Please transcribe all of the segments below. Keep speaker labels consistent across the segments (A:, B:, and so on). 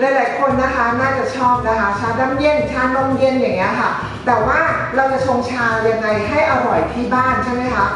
A: หลายๆคนนะคะน่าจะชอบนะคะชาดำเย็นชานมเย็นอย่างเงี้ยค่ะ แต่ว่าเราจะชงชายังไงให้อร่อยที่บ้านใช่ไหมคะ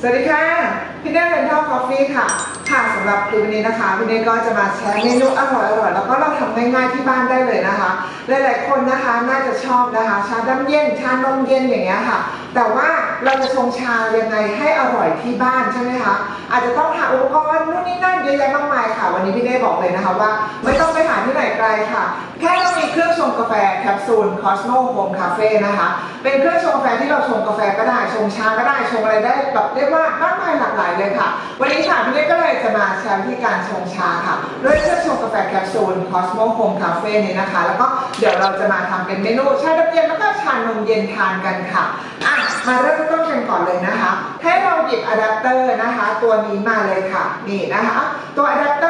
A: สวัสดีค่ะ พี่เน่เรนทัลคอฟฟี่ค่ะ ค่ะสำหรับคลิปนี้นะคะพี่เน่ก็จะมาแชร์เมนูอร่อยๆแล้วก็เราทำง่ายๆที่บ้านได้เลยนะคะ หลายๆคนนะคะน่าจะชอบนะคะ ชาดำเย็นชานมเย็นอย่างเงี้ยค่ะ แต่ว่าเราจะชงชายังไงให้อร่อยที่บ้านใช่ไหมคะอาจจะต้องหาอุปกรณ์นู่นนี่นั่นเยอะแยะมากมายค่ะ วันนี้พี่เน่บอกเลยนะคะว่า ไม่ต้องไปหาที่ไหนไกลค่ะแค่เรามีเครื่องชงกาแฟแคปซูล Cosmo Home Cafe นะคะ เป็นเครื่องชงกาแฟที่เราชงกาแฟก็ได้ชงชาก็ได้ชงอะไรได้แบบเรียกว่ามากมายายเลยค่ะ วันนี้ค่ะพี่เล็กก็เลยจะมาแชร์วิธีการชงชาค่ะด้วยเครื่องชงกาแฟแคปซูล Cosmo Home Cafe นี้นะคะ แล้วก็เดี๋ยวเราจะมาทำเป็นเมนูชาดำเย็นแล้วก็ชานมเย็นทานกันค่ะอะ มาเริ่มต้นกันก่อนเลยนะคะ ให้เราหยิบอะแดปเตอร์นะคะ ตัวนี้มาเลยค่ะ นี่นะคะ ตัวอะแดปเตอร์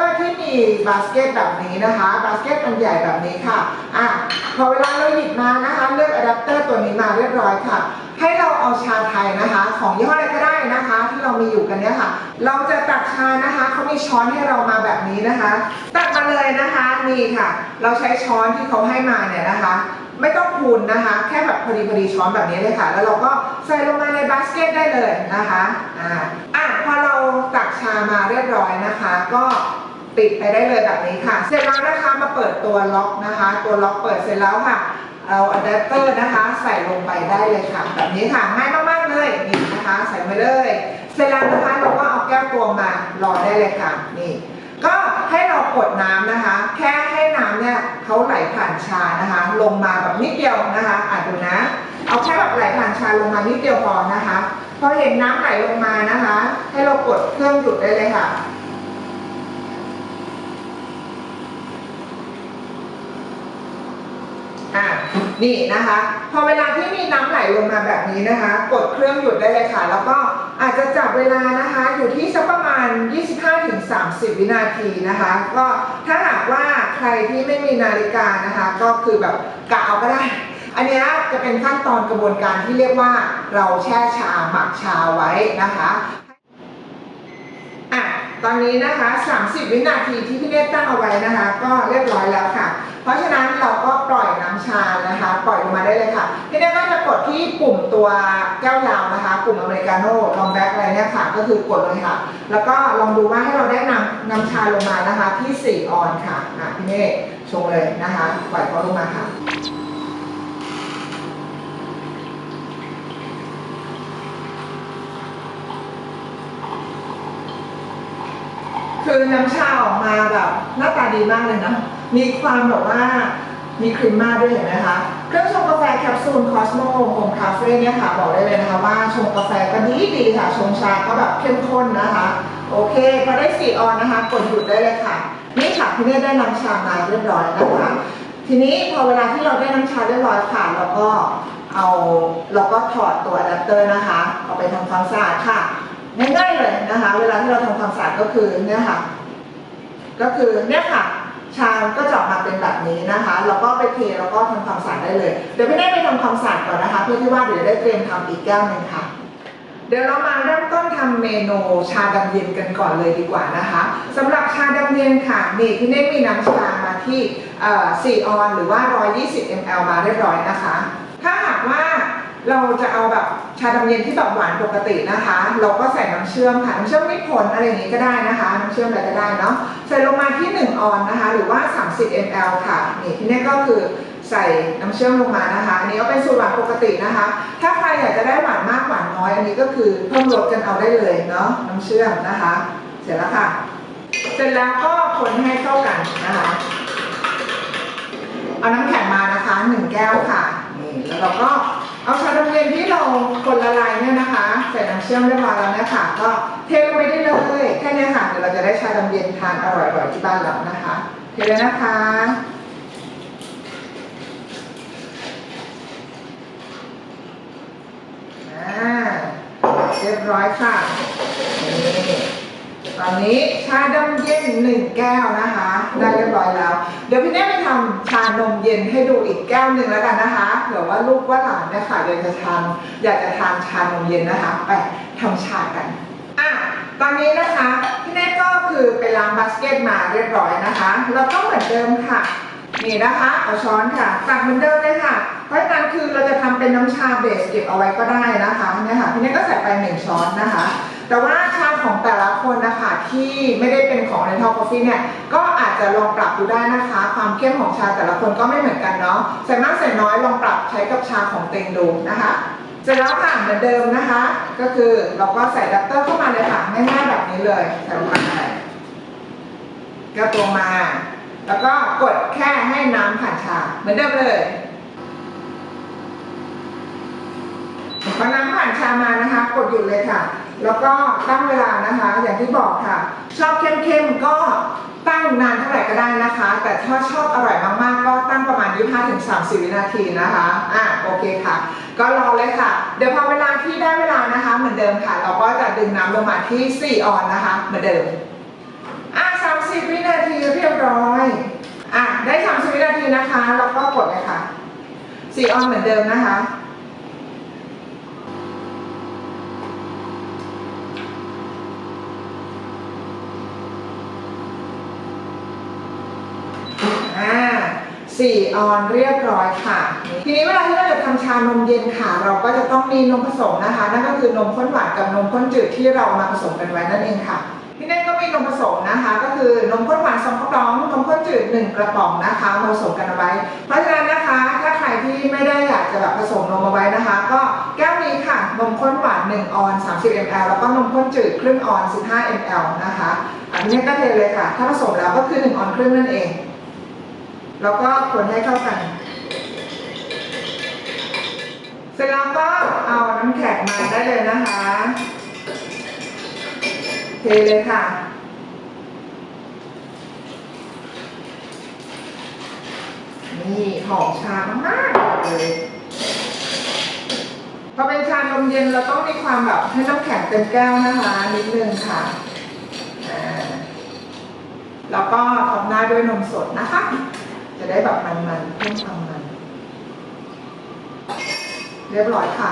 A: มีบาสเกตแบบนี้นะคะ บาสเกตอันใหญ่แบบนี้ค่ะอะพอเวลาเราหยิบมานะคะเลือกอะแดปเตอร์ตัวนี้มาเรียบร้อยค่ะ ให้เราเอาชาไทยนะคะ ของยี่ห้ออะไรก็ได้นะคะ ที่เรามีอยู่กันเนี่ยค่ะ เราจะตักชานะคะเขามีช้อนให้เรามาแบบนี้นะคะ ตักมาเลยนะคะนี่ค่ะ เราใช้ช้อนที่เขาให้มาเนี่ยนะคะไม่ต้องพูนนะคะ แค่แบบพอดีพอดีช้อนแบบนี้เลยค่ะ แล้วเราก็ใส่ลงมาในบาสเกตได้เลยนะคะอ่าอะพอเราตักชามาเรียบร้อยนะคะ ก็ ปิดไปได้เลยแบบนี้ค่ะ เสร็จแล้วนะคะมาเปิดตัวล็อกนะคะ ตัวล็อกเปิดเสร็จแล้วค่ะ เอาอะแดปเตอร์นะคะใส่ลงไปได้เลยค่ะ แบบนี้ค่ะง่ายมากๆเลยนี่นะคะใส่ไปเลย เสร็จแล้วนะคะเราก็เอาแก้วตวงมารอได้เลยค่ะนี่ก็ให้เรากดน้ำนะคะ แค่ให้น้ำเนี่ยเขาไหลผ่านชานะคะ ลงมาแบบนิดเดียวนะคะอะดูนะ เอาแค่แบบไหลผ่านชาลงมานิดเดียวพอนะคะพอเห็นน้ำไหลลงมานะคะ ให้เรากดเครื่องหยุดได้เลยค่ะ นี่นะคะ พอเวลาที่มีน้ำไหลลงมาแบบนี้นะคะ กดเครื่องหยุดได้เลยค่ะ แล้วก็อาจจะจับเวลานะคะอยู่ที่สักประมาณ 25-30 วินาทีนะคะ ก็ถ้าหากว่าใครที่ไม่มีนาฬิกานะคะ ก็คือแบบกะเอาก็ได้อันนี้จะเป็นขั้นตอนกระบวนการที่เรียกว่าเราแช่ชาหมักชาไว้นะคะ ตอนนี้นะคะ 30 วินาทีที่พี่เนตตั้งเอาไว้นะคะ ก็เรียบร้อยแล้วค่ะ เพราะฉะนั้นเราก็ปล่อยน้ำชานะคะ ปล่อยลงมาได้เลยค่ะ พี่เนตก็จะกดที่ปุ่มตัวแก้วยาวนะคะ ปุ่มอเมริกาโน่ลองแบ็คอะไรเนี่ยค่ะ ก็คือกดเลยค่ะ แล้วก็ลองดูว่าให้เราได้นำน้ำชาลงมานะคะที่ 4 ออนค่ะอะพี่เนตชงเลยนะคะ ปล่อยเขาลงมาค่ะ คือน้ำชาออกมาแบบหน้าตาดีมากเลยนะ มีความแบบว่ามีครีมมาด้วยเห็นไหมคะ เครื่องชงกาแฟแคปซูล Cosmo Home Cafe เนี่ยค่ะ บอกได้เลยนะคะว่าชงกาแฟก็ดีดีค่ะ ชงชาก็แบบเข้มข้นนะคะ โอเคพอได้สี่ออนนะคะ กดหยุดได้เลยค่ะ นี่ค่ะพี่นี่ได้น้ำชามาเรียบร้อยนะคะ ทีนี้พอเวลาที่เราได้น้ำชาเรียบร้อยค่ะเราก็เอาเราก็ถอดตัวอะแดปเตอร์นะคะ เอาไปทำความสะอาดค่ะ ง่ายๆเลยนะคะ เวลาที่เราทำความสะอาดก็คือเนี่ยค่ะ ก็คือเนี่ยค่ะ ชามก็จะออกมาเป็นแบบนี้นะคะ แล้วก็ไปเทแล้วก็ทำความสะอาดได้เลย เดี๋ยวพี่ได้ไปทำความสะอาดก่อนนะคะ เพื่อที่ว่าเดี๋ยวได้เตรียมทำอีกแก้วหนึ่งค่ะเดี๋ยวเรามาเริ่มต้นทำเมนูชาดำเย็นกันก่อนเลยดีกว่านะคะสำหรับชาดำเย็นค่ะนี่พี่เน่มีน้ำชามาที่4ออนหรือว่า 120 ml มาเรียบร้อยนะคะ ถ้าหากว่า เราจะเอาแบบชาดำเย็นที่แบบหวานปกตินะคะ เราก็ใส่น้ำเชื่อมค่ะน้ำเชื่อมมิตรผลอะไรอย่างนี้ก็ได้นะคะน้ำเชื่อมอะไรก็ได้เนาะใส่ลงมาที่ 1 ออนนะคะ หรือว่า 30 ml ค่ะนี่พี่เน่ก็คือใส่น้ำเชื่อมลงมานะคะอันนี้ก็เป็นสูตรหวานปกตินะคะ ถ้าใครอยากจะได้หวานมากหวานน้อย อันนี้ก็คือเพิ่มลดกันเอาได้เลยเนาะน้ำเชื่อมนะคะ เสร็จแล้วค่ะ เสร็จแล้วก็คนให้เข้ากันนะคะเอาน้ำแข็งมานะคะหนึ่งแก้วค่ะนี่แล้วเราก็ เอาชาดำเย็นที่เราคนละลายเนี่ยนะคะ ใส่น้ำเชื่อมเรียบร้อยแล้วนี่ยค่ะก็เทลงไปได้เลยแค่นี้ค่ะเดี๋ยวเราจะได้ชาดำเย็นทานอร่อยๆที่บ้านเรานะคะ เทเลยนะคะเรียบร้อยค่ะนี่ตอนนี้ชาดำเย็นหนึ่งแก้วนะคะ ได้เรียบร้อยแล้ว เดี๋ยวพี่เน่ไปทำชานมเย็นให้ดูอีกแก้วหนึ่งแล้วกันนะคะเผื่อว่าลูกว่าหลานเนี่ยค่ะอยากจะทานอยากจะทานชานมเย็นนะคะไปทำชากันอะตอนนี้นะคะพี่เน่ก็คือไปล้างบาสเกตมาเรียบร้อยนะคะ แล้วก็เหมือนเดิมค่ะนี่นะคะ เอาช้อนค่ะตักเหมือนเดิมเลยค่ะ เพราะฉะนั้นคือเราจะทำเป็นน้ำชาเบสเก็บเอาไว้ก็ได้นะคะเนี่ยค่ะพี่เน่ก็ใส่ไปหนึ่งช้อนนะคะ แต่ว่าชาของแต่ละคนนะคะที่ไม่ได้เป็นของในทอคอฟฟี่เนี่ยก็ จจะลองปรับดูได้นะคะ ความเข้มของชาแต่ละคนก็ไม่เหมือนกันเนาะใส่มากใส่น้อยลองปรับใช้กับชาของเต็งดูนะคะเสร็จแล้วค่ะเหมือนเดิมนะคะ ก็คือเราก็ใส่ดับเตอร์เข้ามาเลยค่ะง่ายๆแบบนี้เลยใส่ลงไปก็ตัวมา แล้วก็กดแค่ให้น้ำผ่านชา เหมือนเดิมเลยพอน้ำผ่านชามานะคะ กดหยุดเลยค่ะ แล้วก็ตั้งเวลานะคะ อย่างที่บอกค่ะ ชอบเข้มๆก็ตั้งนานเท่าไหร่ก็ได้นะคะ แต่ถ้าชอบอร่อยมากๆ ก็ตั้งประมาณ 25-30 วินาทีนะคะ อะโอเคค่ะ ก็รอเลยค่ะ เดี๋ยวพอเวลาที่ได้เวลานะคะ เหมือนเดิมค่ะ เราก็จะดึงน้ำลงมาที่ 4 ออนนะคะ เหมือนเดิม อะ 30 วินาทีเรียบร้อย อะ ได้ 30 วินาทีนะคะ แล้วก็กดเลยค่ะ 4 ออนเหมือนเดิมนะคะ 4 ออนเรียบร้อยค่ะ ทีนี้เวลาที่เราจะทำชานมเย็นค่ะ เราก็จะต้องมีนมผสมนะคะ นั่นก็คือนมข้นหวานกับนมข้นจืดที่เรามาผสมกันไว้นั่นเองค่ะ ที่นี่ก็มีนมผสมนะคะ ก็คือนมข้นหวานสองกระป๋องนมข้นจืด1กระป๋องนะคะมาผสมกันเอาไว้ เพราะฉะนั้นนะคะ ถ้าใครที่ไม่ได้อยากจะแบบผสมนมเอาไว้นะคะ ก็แก้วนี้ค่ะนมข้นหวาน1ออน30 ml แล้วก็นมข้นจืดครึ่งออน 15 ml นะคะอันนี้ก็เทเลยค่ะ ถ้าผสมแล้วก็คือ1ออนครึ่งนั่นเอง แล้วก็คนให้เข้ากัน เสร็จแล้วก็เอาน้ำแข็งมาได้เลยนะคะเทเลยค่ะนี่หอมชามากๆเลยพอเป็นชานมเย็นเราต้องมีความแบบให้น้ำแข็งเต็มแก้วนะคะนิดนึงค่ะแล้วก็ทำหน้าด้วยนมสดนะคะ จะได้แบบมันๆเพิ่มความมัน เรียบร้อยค่ะ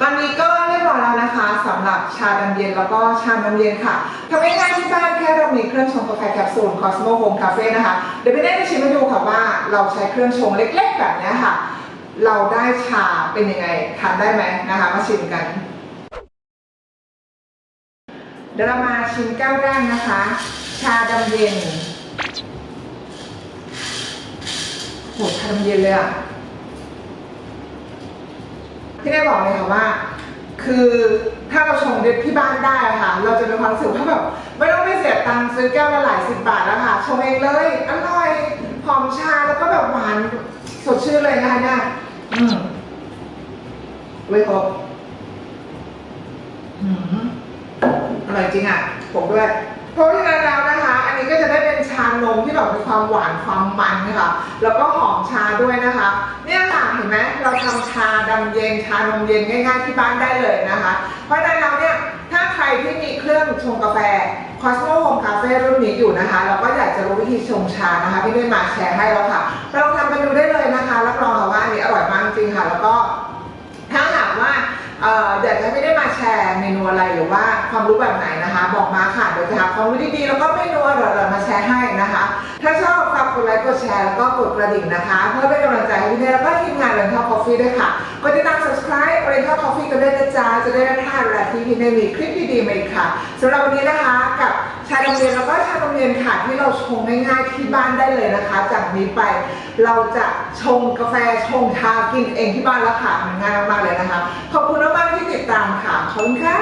A: ตอนนี้ก็เรียบร้อยแล้วนะคะสำหรับชาดำเย็นแล้วก็ชานมเย็นค่ะทำง่ายๆที่บ้านแค่เรามีเครื่องชงกาแฟแคปซูล Cosmo Home Cafe นะคะ เดี๋ยวพี่เน่จะชิมให้ดูค่ะว่าเราใช้เครื่องชงเล็กๆแบบนี้ค่ะ เราได้ชาเป็นยังไงทานได้ไหมนะคะมาชิมกันเดี๋ยวเรามาชิมแก้วแรกนะคะ ชาดำเย็น โหชาดำเย็นเลยอะที่ได้บอกเลยค่ะว่า คือถ้าเราชงเด็ดที่บ้านได้อะค่ะ เราจะมีความรู้สึกว่าแบบไม่ต้องไปเสียตังค์ซื้อแก้วละหลายสิบบาทแล้วค่ะ ชงเองเลยอร่อยหอมชาแล้วก็แบบหวานสดชื่นเลยนะคะเนี่ยอืมเว้ยครบอืมอร่อยจริงอะผมด้วยเพราะฉะนั้นแล้วนะ จะได้เป็นชานมที่แบบมีความหวานความมันค่ะ แล้วก็หอมชาด้วยนะคะ เนี่ยค่ะเห็นไหมเราทำชาดำเย็นชานมเย็นง่ายๆที่บ้านได้เลยนะคะ เพราะฉะนั้นแล้วเนี่ยถ้าใครที่มีเครื่องชงกาแฟ Cosmo Home Cafe รุ่นนี้อยู่นะคะเราก็อยากจะรู้วิธีชงชานะคะพี่ได้มาแชร์ให้แล้วค่ะเราทำกันดูได้เลยนะคะรับรองค่ะว่าอันนี้อร่อยมากจริงค่ะ แล้วก็ถ้าหากว่าเอ่ออยากจะให้ไม่ได้ แชร์เมนูอะไรหรือว่าความรู้แบบไหนนะคะ บอกมาค่ะเดี๋ยวจะหาความรู้ดีๆแล้วก็เมนูอร่อยๆมาแชร์ให้นะคะ ถ้าชอบฝากกดไลค์กดแชร์แล้วก็กดกระดิ่งนะคะ เพื่อเป็นกำลังใจให้พี่เนยแล้วก็ทีมงานเรนทัลคอฟฟี่ด้วยค่ะกดติดตาม subscribe เรนทัลคอฟฟี่กันด้วยนะจ๊ะจะได้ไม่พลาดเวลาที่พี่เนยมีคลิปดีๆมาอีกค่ะสำหรับวันนี้นะคะกับาดำเย็นแล้วก็ชาดำเย็นค่ะที่เราชงง่ายๆที่บ้านได้เลยนะคะ จากนี้ไปเราจะชงกาแฟชงชากินเองที่บ้านแล้วค่ะมันง่ายมากๆเลยนะคะ ขอบคุณมากๆที่ติดตามค่ะขอบคุณค่ะ